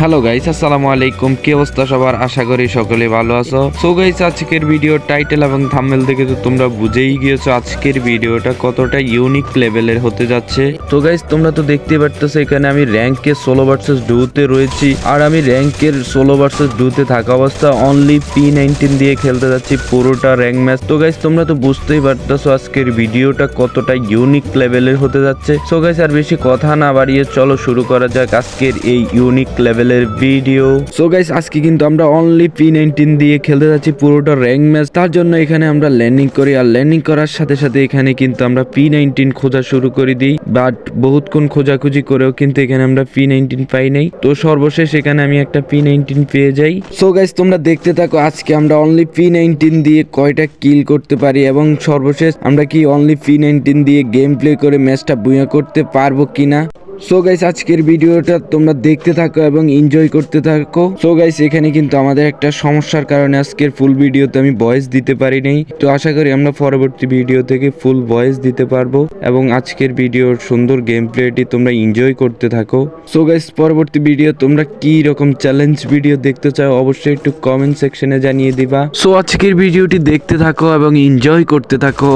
Hello guys আসসালামু আলাইকুম। কি অবস্থা সবার? আশা করি সকলে ভালো আছো। সো গাইস আজকের ভিডিও টাইটেল এবং থাম্বনেল দেখে তো তোমরা বুঝেই গিয়েছো আজকের ভিডিওটা কতটা ইউনিক লেভেলের হতে যাচ্ছে। তো গাইস তোমরা তো দেখতে পারতেছো, এখানে আমি র্যাঙ্কের সোলো ভার্সেস ডুতে রয়েছি। আর আমি র্যাঙ্কের সোলো ভার্সেস ডুতে থাকা অবস্থা অনলি পি নাইনটিন দিয়ে খেলতে যাচ্ছি পুরোটা র্যাঙ্ক ম্যাচ তো গাইস তোমরা তো বুঝতেই পারতেছো আজকের ভিডিওটা কতটা ইউনিক লেভেলের হতে যাচ্ছে। সো গাইস আর বেশি কথা না বাড়িয়ে চলো, শুরু করা যাক আজকের এই ইউনিক লেভেলের ভিডিও সো গাইস আজকে কিন্তু আমরা অনলি পি নাইনটিন দিয়ে খেলতে যাচ্ছি পুরোটা র্যাঙ্ক ম্যাচ তার জন্য এখানে আমরা ল্যান্ডিং করি আর ল্যান্ডিং করার সাথে সাথে এখানে কিন্তু আমরা পি নাইনটিন খোঁজা শুরু করে দিই। বাট বহুতক্ষণ খোঁজাখুঁজি করেও কিন্তু এখানে আমরা পি নাইনটিন পাই নাই। তো সর্বশেষ এখানে আমি একটা পি নাইনটিন পেয়ে যাই। সো গাইস তোমরা দেখতে থাকো, আজকে আমরা অনলি পি নাইনটিন দিয়ে কয়টা কিল করতে পারি এবং সর্বশেষ আমরা কি অনলি পি নাইনটিন দিয়ে গেম প্লে করে ম্যাচটা বুয়া করতে পারব কিনা? সো গাইস আজকের ভিডিওটা তোমরা দেখতে থাকো এবং এনজয় করতে থাকো। সো গাইস এখানে কিন্তু আমাদের একটা সমস্যার কারণে আজকের ফুল ভিডিওতে আমি ভয়েস দিতে পারি নাই। তো আশা করি আমরা পরবর্তী ভিডিও থেকে ফুল ভয়েস দিতে পারব এবং আজকের ভিডিওর সুন্দর গেম প্লেটি তোমরা এনজয় করতে থাকো। সো গাইস পরবর্তী ভিডিও তোমরা কি রকম চ্যালেঞ্জ ভিডিও দেখতে চাও, অবশ্যই একটু কমেন্ট সেকশনে জানিয়ে দিবা। সো আজকের ভিডিওটি দেখতে থাকো এবং এনজয় করতে থাকো।